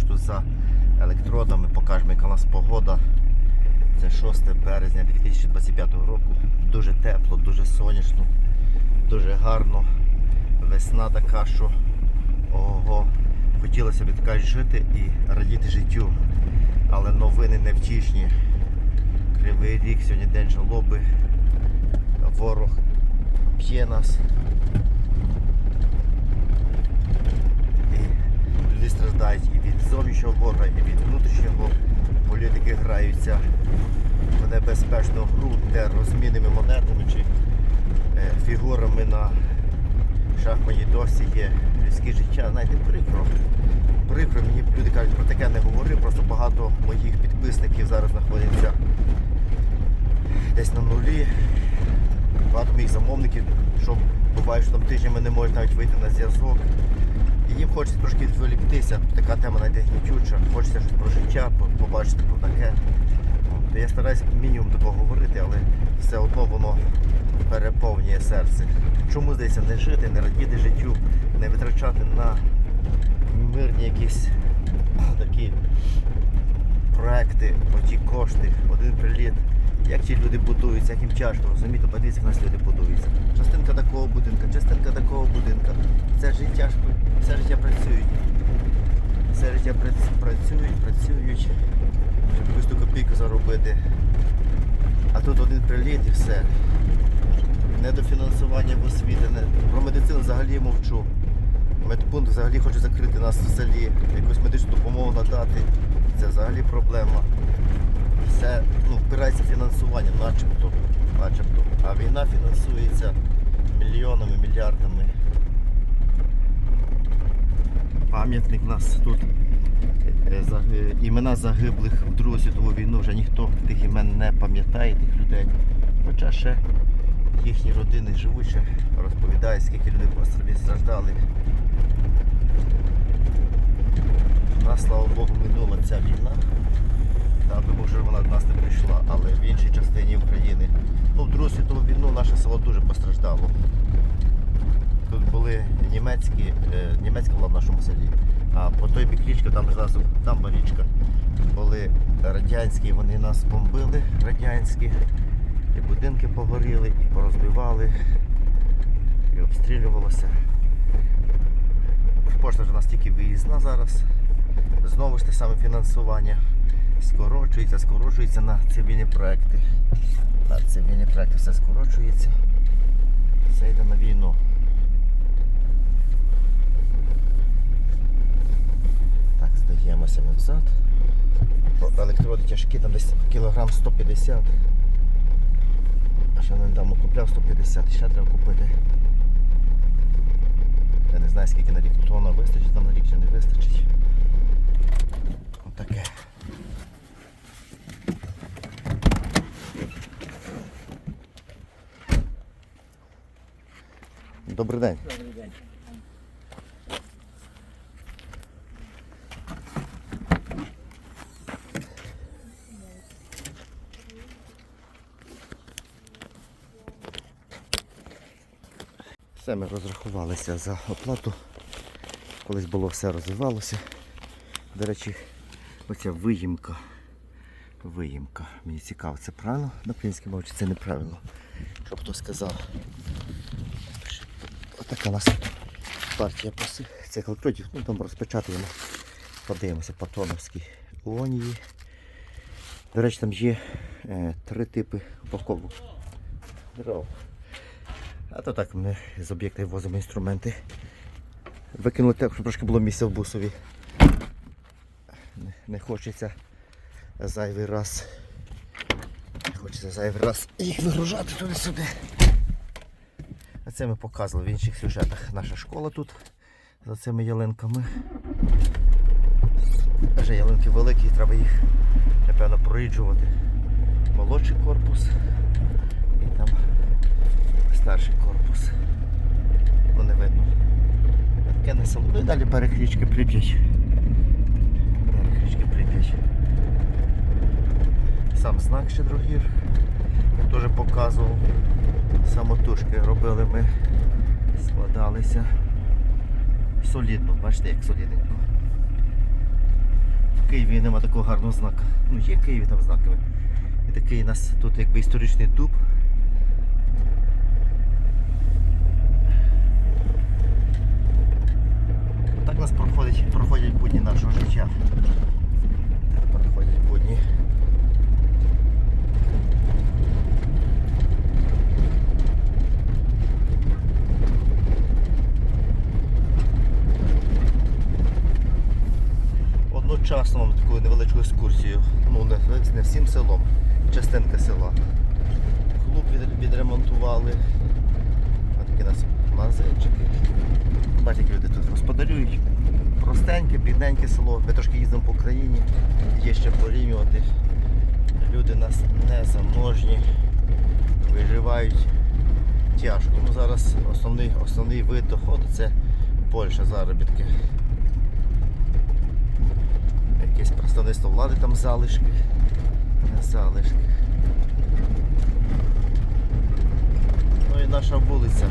пошту за електродами, покажемо, яка у нас погода. Це 6 березня 2025 року. Дуже тепло, дуже сонячно, дуже гарно. Весна така, що ого, хотілося б кажуть, жити і радіти життю. Але новини невтішні. Кривий рік, сьогодні день жалоби. Ворог п'є нас. І люди страждають і від зовнішнього ворога, і від внутрішнього. Політики граються в небезпечну гру, де розмінними монетами чи е, фігурами на шахматній досі є людське життя. Знаєте, прикро. Прикро, мені люди кажуть, про таке не говори, просто багато моїх підписників зараз знаходяться десь на нулі. Багато моїх замовників, що буває, що там тижнями не можуть навіть вийти на зв'язок. Їм хочеться трошки відволіктися, така тема знаєте, гнітюча, хочеться щось про життя, побачити про таке. От, Я стараюся мінімум такого говорити, але все одно воно переповнює серце. Чому здається не жити, не радіти життю, не витрачати на мирні якісь такі проекти, оті кошти, один приліт. Як ті люди будуються, як їм тяжко, розумієте, подивіться, як нас люди будуються. Частинка такого будинка, частинка такого будинка. Це життя ж все життя працюють. Все життя працюють, працюють, щоб якусь ту копійку заробити. А тут один приліт і все. Недофінансування в освіти. Не... Про медицину взагалі мовчу. Медпункт взагалі хоче закрити нас в селі, якусь медичну допомогу надати. Це взагалі проблема. Все ну, впирається фінансуванням, начебто, начебто. А війна фінансується мільйонами, мільярдами. Пам'ятник у нас тут. е, за- е, Імена загиблих в Другу світову війну вже ніхто тих імен не пам'ятає, тих людей. Хоча ще їхні родини живуть, розповідають, скільки людей постраждали, страждали. У нас, слава Богу, минула ця війна. Та, би може вона до нас не прийшла, але в іншій частині України. Ну, в Другу світову війну наше село дуже постраждало. Тут були німецькі, е, німецька була в нашому селі, а по той бік річки, там зразу, там річка, були радянські, вони нас бомбили, радянські, і будинки погоріли, і порозбивали, і обстрілювалося. Пошта ж у нас тільки виїзна зараз. Знову ж те саме фінансування скорочується, скорочується на цивільні проекти. На цивільні проекти все скорочується. Все йде на війну. Так, здаємося ми взад. Електроди тяжкі, там десь кілограм 150. А ще недавно купляв 150 ще треба купити. Я не знаю скільки на рік тонна вистачить там на рік чи не вистачить. Добрий день. Добрий день. Все, ми розрахувалися за оплату. Колись було все розвивалося. До речі, оця виїмка. Виїмка. Мені цікаво, це правильно на українській мові чи це неправильно? Щоб хто сказав. Отака у нас партія. Цих електродів, ну там розпечатуємо. Подивимося патроновські іонії. До речі, там є е, три типи упаковок. Здорово. А то так ми з об'єкта возимо інструменти. Викинули так, щоб трошки було місця в бусові. Не, не хочеться зайвий раз. Не хочеться зайвий раз їх вигружати туди-сюди. Це ми показували в інших сюжетах. Наша школа тут за цими ялинками. Вже ялинки великі, треба їх, напевно, проїджувати. Молодший корпус і там старший корпус. Ну не видно. Таке не село. Ну і далі берег річки Прип'ять. Берег річки Прип'ять. Сам знак Щедрогір. Я теж показував. Самотужки робили ми. Складалися. Солідно, бачите, як солідненько. Києві нема такого гарного знака. Ну є в Києві там знаками. І такий у нас тут якби історичний дуб. Так у нас проходять, проходять будні нашого життя. Так проходять будні. Одночасно вам таку невеличку екскурсію. Ну, не, не всім селом, частинка села. Клуб від, відремонтували. Ось такі у нас магазинчики. Бачите, як люди тут господарюють. Простеньке, бідненьке село. Ми трошки їздимо по країні, є ще порівнювати. Люди нас не заможні, виживають тяжко. Ну, зараз основний, основний вид доходу це Польща заробітки. Якесь представництво влади там залишки. Залишки. Ну і наша вулиця